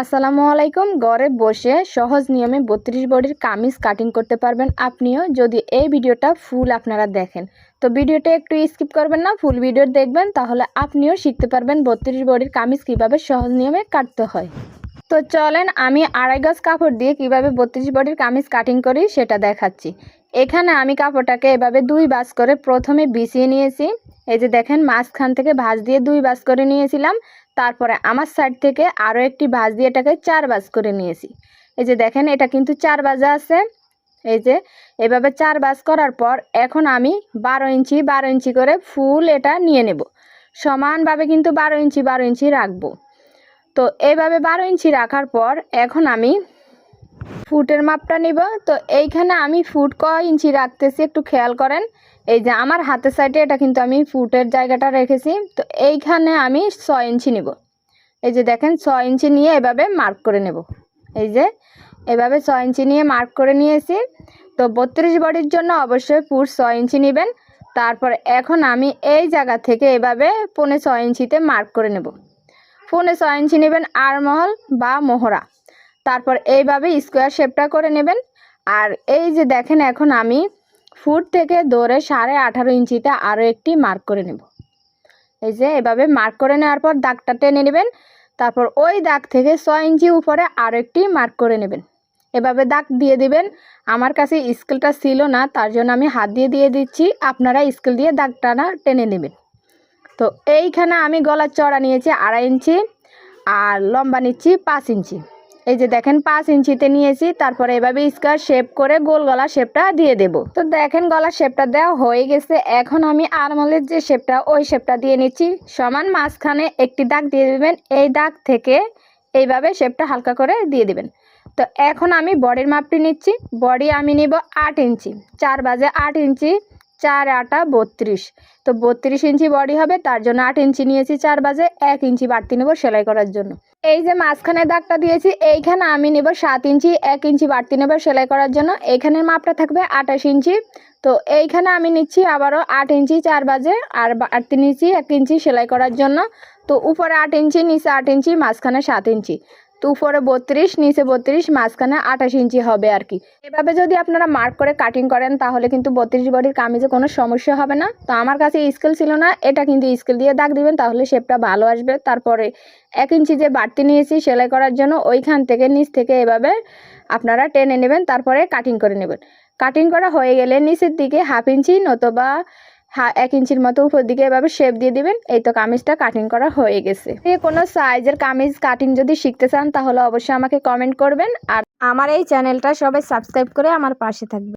আসসালামু আলাইকুম। ঘরে বসে সহজ নিয়মে বত্রিশ বডির কামিজ কাটিং করতে পারবেন আপনিও। যদি এই ভিডিওটা ফুল আপনারা দেখেন, তো ভিডিওটা একটু স্কিপ করবেন না ফুল ভিডিও দেখবেন, তাহলে আপনিও শিখতে পারবেন বত্রিশ বডির কামিজ কীভাবে সহজ নিয়মে কাটতে হয়। তো চলেন আমি আড়াই গজ কাপড় দিয়ে কীভাবে বত্রিশ বডির কামিজ কাটিং করি সেটা দেখাচ্ছি। এখানে আমি কাপড়টাকে এভাবে দুই বাস করে প্রথমে বিছিয়ে নিয়েছি। এই যে দেখেন, মাঝখান থেকে ভাঁজ দিয়ে দুই বাস করে নিয়েছিলাম। তারপরে আমার সাইড থেকে আরও একটি ভাঁজ দিয়ে এটাকে চার বাজ করে নিয়েছি। এই যে দেখেন, এটা কিন্তু চার বাজা আছে। এই যে, এভাবে চার বাজ করার পর এখন আমি বারো ইঞ্চি বারো ইঞ্চি করে ফুল এটা নিয়ে নেব। সমানভাবে কিন্তু বারো ইঞ্চি বারো ইঞ্চি রাখব। তো এইভাবে বারো ইঞ্চি রাখার পর এখন আমি ফুটের মাপটা নিব। তো এইখানে আমি ফুট ক ইঞ্চি রাখতেছি একটু খেয়াল করেন। এই যে আমার হাতের সাইডে এটা কিন্তু আমি ফুটের জায়গাটা রেখেছি। তো এইখানে আমি ছয় ইঞ্চি নিব। এই যে দেখেন ছয় ইঞ্চি নিয়ে এভাবে মার্ক করে নেব। এই যে এভাবে ছয় ইঞ্চি নিয়ে মার্ক করে নিয়েছি। তো বত্রিশ বডির জন্য অবশ্যই ফুট ছয় ইঞ্চি নেবেন। তারপর এখন আমি এই জায়গা থেকে এভাবে পৌনে ছয় ইঞ্চিতে মার্ক করে নেব। পৌনে ছয় ইঞ্চি নেবেন আরমহল বা মোহরা। তারপর এইভাবে স্কোয়ার শেপটা করে নেবেন। আর এই যে দেখেন এখন আমি ফুট থেকে দৌড়ে সাড়ে আঠারো ইঞ্চিতে আরও একটি মার্ক করে নেব। এই যে এভাবে মার্ক করে নেওয়ার পর দাগটা টেনে নেবেন। তারপর ওই দাগ থেকে ছয় ইঞ্চি উপরে আরও একটি মার্ক করে নেবেন। এভাবে দাগ দিয়ে দিবেন। আমার কাছে স্কেলটা ছিল না, তার জন্য আমি হাত দিয়ে দিয়ে দিচ্ছি। আপনারা স্কেল দিয়ে দাগটা না টেনে নেবেন। তো এইখানে আমি গলার চড়া নিয়েছি আড়াই ইঞ্চি আর লম্বা নিচ্ছি পাঁচ ইঞ্চি। এই যে দেখেন পাঁচ ইঞ্চিতে নিয়েছি, তারপরে এভাবে স্কার শেপ করে গোল গলা শেপটা দিয়ে দেব। তো দেখেন গলার শেপটা দেওয়া হয়ে গেছে, এখন আমি আরমলের যে শেপটা, ওই শেপটা দিয়ে নিচ্ছি। সমান মাঝখানে একটি দাগ দিয়ে দেবেন, এই দাগ থেকে এইভাবে শেপটা হালকা করে দিয়ে দেবেন। তো এখন আমি বডির মাপটি নিচ্ছি, বডি আমি নিব আট ইঞ্চি, চার বাজে আট ইঞ্চি। চার আটা বত্রিশ। তো বত্রিশ ইঞ্চি বডি হবে, তার জন্য আট ইঞ্চি নিয়েছি চার বাজে, এক ইঞ্চি বাড়তি নেব সেলাই করার জন্য। এই যে মাঝখানে দাগটা দিয়েছি, এইখানে আমি নেব সাত ইঞ্চি, এক ইঞ্চি বাড়তি নেব সেলাই করার জন্য। এইখানের মাপটা থাকবে আঠাশ ইঞ্চি। তো এইখানে আমি নিচ্ছি আবারও আট ইঞ্চি চার বাজে, আর বাড়তি নিচ্ছি এক ইঞ্চি সেলাই করার জন্য। তো উপরে আট ইঞ্চি, নিচে আট ইঞ্চি, মাঝখানে সাত ইঞ্চি। উপরে বত্রিশ, নিচে বত্রিশ, মাঝখানে আঠাশ ইঞ্চি হবে আর কি। এভাবে যদি আপনারা মার্ক করে কাটিং করেন, তাহলে কিন্তু বত্রিশ বডির কামিজে কোনো সমস্যা হবে না। তো আমার কাছে স্কেল ছিল না, এটা কিন্তু স্কেল দিয়ে দাগ দিবেন, তাহলে শেপটা ভালো আসবে। তারপরে এক ইঞ্চি যে বাড়তি নিয়েছি সেলাই করার জন্য ওইখান থেকে নিচ থেকে এভাবে আপনারা টেনে নেবেন, তারপরে কাটিং করে নেবেন। কাটিং করা হয়ে গেলে নিচের দিকে হাফ ইঞ্চি নতবা এক ইঞ্চির মতো উপর দিকে এভাবে শেপ দিয়ে দিবেন। এই তো কামিজটা কাটিং করা হয়ে গেছে। কোনো সাইজের কামিজ কাটিং যদি শিখতে চান, তাহলে অবশ্যই আমাকে কমেন্ট করবেন। আর আমার এই চ্যানেলটা সবাই সাবস্ক্রাইব করে আমার পাশে থাকবে